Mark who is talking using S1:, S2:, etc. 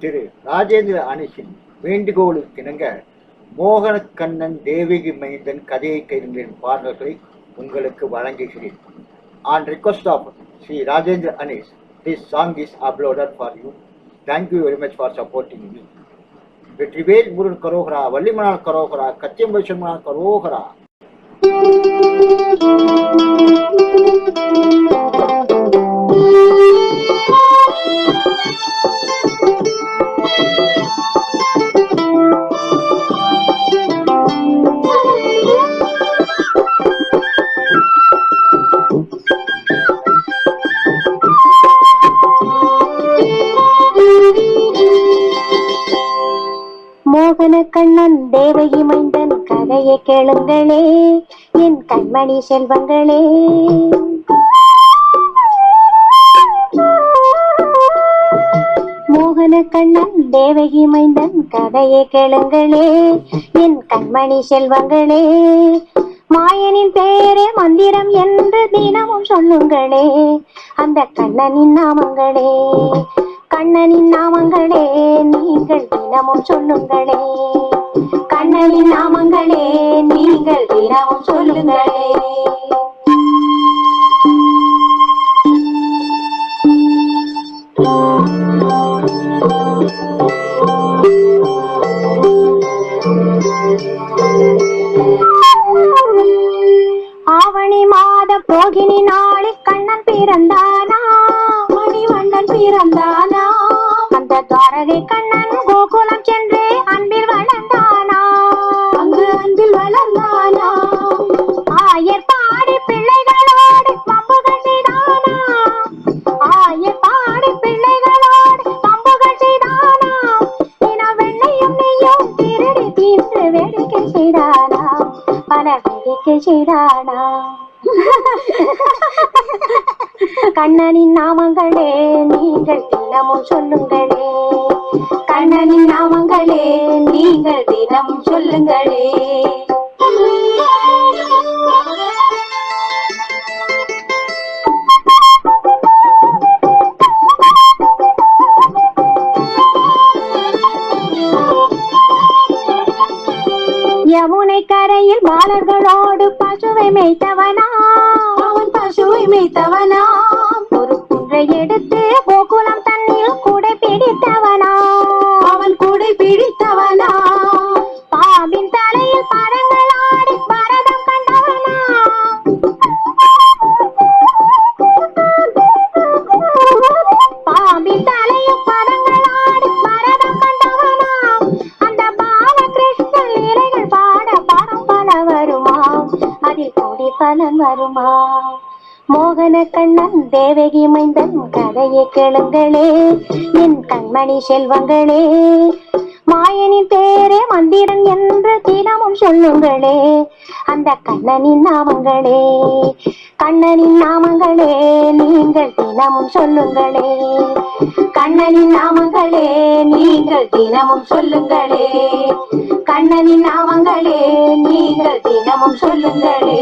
S1: திரு ராஜேந்திர அனிஷின் வேண்டுகோளுக்கு இணங்க மோகன கண்ணன் தேவகி மைந்தன் கதையை கைதுங்களின் பாடல்களை உங்களுக்கு வழங்குகிறேன். On request of Shri Rajendra Anish this song is uploaded for you thank you very much for supporting me Vetrivel Murugan கரோகரா வள்ளிமனார் கரோகரா கத்தியம்பை சொன்னால் கரோகரா.
S2: கண்ணன் தேவகி மைந்தன் கதையை கேளுங்களே. என் கண்மணி செல்வங்களே. மோகன கண்ணன் தேவகி மைந்தன் கதையை கேளுங்களே. என் கண்மணி செல்வங்களே. மாயனின் பெயரே மந்திரம் என்று தினமும் சொல்லுங்களே. அந்த கண்ணனின் நாமங்களே. கண்ணனின் நாமங்களே நீங்கள் தினமும் சொல்லுங்களே. கண்ணனின் நாமங்களே நீங்கள் தினமும் சொல்லுங்களே. ஆவணி மாத போகினி நாளில் கண்ணன் பிறந்தானா? மணிவண்ணன் பிறந்தான்? வேடிக்கை செய்தானா பல வேடிக்கை செய்தானா கண்ணனின் நாமங்களே நீங்கள் தினமும் சொல்லுங்களே. கண்ணனின் நாமங்களே நீங்கள் தினமும் சொல்லுங்களே. யமுனை கரையில் பாலர்களோடு பசுவை மேய்த்தவனா? அவன் பசுவை மேய்த்தவனா? ஒரு குன்றை எடுத்து கோகுலம் தண்ணில் கூடை பிடித்தவனா? அவன் கூடை பிடித்தவனா கோடி பலன் வருமா? மோகன கண்ணன் தேவகி மைந்தன் கதையை கேளுங்களே. என் கண்மணி செல்வங்களே மாயனின் பேரே மந்திரன் என்று தினமும் சொல்லுங்களே. அந்த கண்ணனின் நாமங்களே கண்ணனின் நாமங்களே நீங்கள் தினமும் சொல்லுங்களே. கண்ணனின் நாமங்களே நீங்கள் தினமும் சொல்லுங்களே. கண்ணனின் நாமங்களே நீங்கள் தினமும் சொல்லுங்களே.